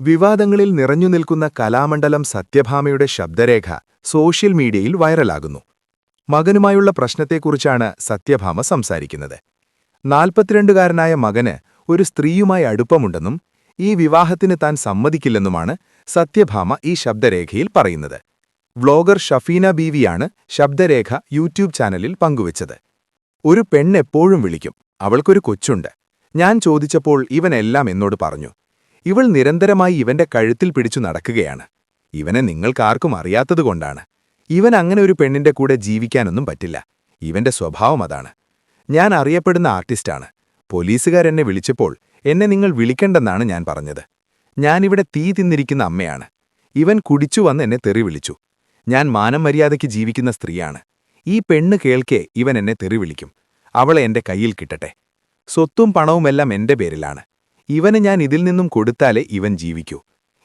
വിവാദങ്ങളിൽ നിറഞ്ഞുനിൽക്കുന്ന Kalamandalam സത്യഭാമയുടെ ശബ്ദരേഖ social മീഡിയയിൽ വൈറലാകുന്നു. മകനുമായുള്ള പ്രശ്നത്തെക്കുറിച്ചാണ് സത്യഭാമ സംസാരിക്കുന്നത്. നാൽപ്പത്തിരണ്ടുകാരനായ മകന് ഒരു സ്ത്രീയുമായി അടുപ്പമുണ്ടെന്നും ഈ വിവാഹത്തിന് താൻ സമ്മതിക്കില്ലെന്നുമാണ് സത്യഭാമ ഈ ശബ്ദരേഖയിൽ പറയുന്നത്. വ്ളോഗർ ഷഫീന ബീവിയാണ് ശബ്ദരേഖ യൂട്യൂബ് ചാനലിൽ പങ്കുവച്ചത്. ഒരു പെണ്ണെപ്പോഴും വിളിക്കും അവൾക്കൊരു കൊച്ചുണ്ട്. ഞാൻ ചോദിച്ചപ്പോൾ ഇവനെല്ലാം എന്നോട് പറഞ്ഞു ഇവൾ നിരന്തരമായി ഇവന്റെ കഴുത്തിൽ പിടിച്ചു നടക്കുകയാണ്. ഇവനെ നിങ്ങൾക്കാർക്കും അറിയാത്തതുകൊണ്ടാണ് ഇവൻ അങ്ങനെ ഒരു പെണ്ണിന്റെ കൂടെ ജീവിക്കാനൊന്നും പറ്റില്ല. ഇവന്റെ സ്വഭാവം അതാണ്. ഞാൻ അറിയപ്പെടുന്ന ആർട്ടിസ്റ്റാണ്. പോലീസുകാരെന്നെ വിളിച്ചപ്പോൾ എന്നെ നിങ്ങൾ വിളിക്കണ്ടെന്നാണ് ഞാൻ പറഞ്ഞത്. ഞാനിവിടെ തീ തിന്നിരിക്കുന്ന അമ്മയാണ്. ഇവൻ കുടിച്ചു വന്ന് എന്നെ തെറി വിളിച്ചു. ഞാൻ മാനം മര്യാദയ്ക്ക് ജീവിക്കുന്ന സ്ത്രീയാണ്. ഈ പെണ്ണ് കേൾക്കെ ഇവൻ എന്നെ തെറി വിളിക്കും. അവളെ എന്റെ കയ്യിൽ കിട്ടട്ടെ. സ്വത്തും പണവുമെല്ലാം എന്റെ പേരിലാണ്. ഇവന് ഞാൻ ഇതിൽ നിന്നും കൊടുത്താലേ ഇവൻ ജീവിക്കൂ.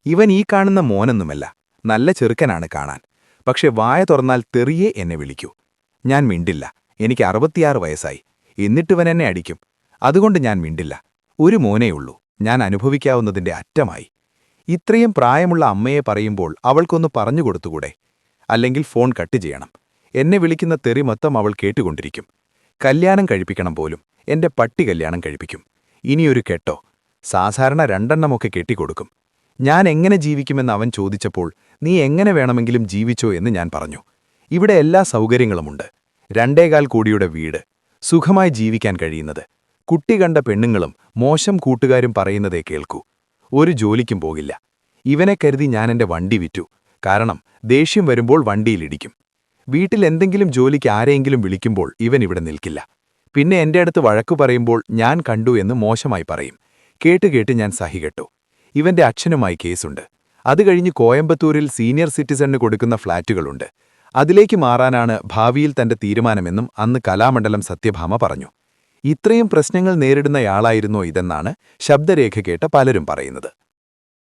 ഇവൻ ഈ കാണുന്ന മോനൊന്നുമല്ല നല്ല ചെറുക്കനാണ് കാണാൻ. പക്ഷെ വായ തുറന്നാൽ തെറിയേ എന്നെ വിളിക്കൂ. ഞാൻ മിണ്ടില്ല എനിക്ക് അറുപത്തിയാറ് വയസ്സായി. എന്നിട്ടിവൻ എന്നെ അടിക്കും. അതുകൊണ്ട് ഞാൻ മിണ്ടില്ല. ഒരു മോനേയുള്ളൂ ഞാൻ അനുഭവിക്കാവുന്നതിന്റെ അറ്റമായി. ഇത്രയും പ്രായമുള്ള അമ്മയെ പറയുമ്പോൾ അവൾക്കൊന്ന് പറഞ്ഞു പറഞ്ഞുകൊടുത്തുകൂടെ അല്ലെങ്കിൽ ഫോൺ കട്ട് ചെയ്യണം. എന്നെ വിളിക്കുന്ന തെറി മൊത്തം അവൾ കേട്ടുകൊണ്ടിരിക്കും. കല്യാണം കഴിപ്പിക്കണം പോലും എന്റെ പട്ടി കല്യാണം കഴിപ്പിക്കും. ഇനിയൊരു കെട്ടോ? സാധാരണ രണ്ടെണ്ണമൊക്കെ കെട്ടിക്കൊടുക്കും. ഞാൻ എങ്ങനെ ജീവിക്കുമെന്ന് അവൻ ചോദിച്ചപ്പോൾ നീ എങ്ങനെ വേണമെങ്കിലും ജീവിച്ചോ എന്ന് ഞാൻ പറഞ്ഞു. ഇവിടെ എല്ലാ സൗകര്യങ്ങളുമുണ്ട്. രണ്ടേകാൽ കോടിയുടെ വീട്. സുഖമായി ജീവിക്കാൻ കഴിയുന്നത്. കുട്ടി കണ്ട പെണ്ണുങ്ങളും മോശം കൂട്ടുകാരും പറയുന്നതേ കേൾക്കൂ. ഒരു ജോലിക്കും പോകില്ല. ഇവനെ കരുതി ഞാൻ എന്റെ വണ്ടി വിറ്റു. കാരണം ദേഷ്യം വരുമ്പോൾ വണ്ടിയിലിടിക്കും. വീട്ടിൽ എന്തെങ്കിലും ജോലിക്ക് ആരെയെങ്കിലും വിളിക്കുമ്പോൾ ഇവൻ ഇവിടെ നിൽക്കില്ല. പിന്നെ എന്റെ അടുത്ത് വഴക്കു പറയുമ്പോൾ ഞാൻ കണ്ടു എന്ന് മോശമായി പറയും. കേട്ട് കേട്ട് ഞാൻ സഹികെട്ടു ഇവന്റെ അച്ഛനുമായി കേസുണ്ട്. അത് കഴിഞ്ഞ് കോയമ്പത്തൂരിൽ സീനിയർ സിറ്റിസണിന് കൊടുക്കുന്ന ഫ്ളാറ്റുകളുണ്ട്. അതിലേക്ക് മാറാനാണ് ഭാവിയിൽ തന്റെ തീരുമാനമെന്നും അന്ന് കലാമണ്ഡലം സത്യഭാമ പറഞ്ഞു. ഇത്രയും പ്രശ്നങ്ങൾ നേരിടുന്നയാളായിരുന്നോ ഇതെന്നാണ് ശബ്ദരേഖ കേട്ട പലരും പറയുന്നത്.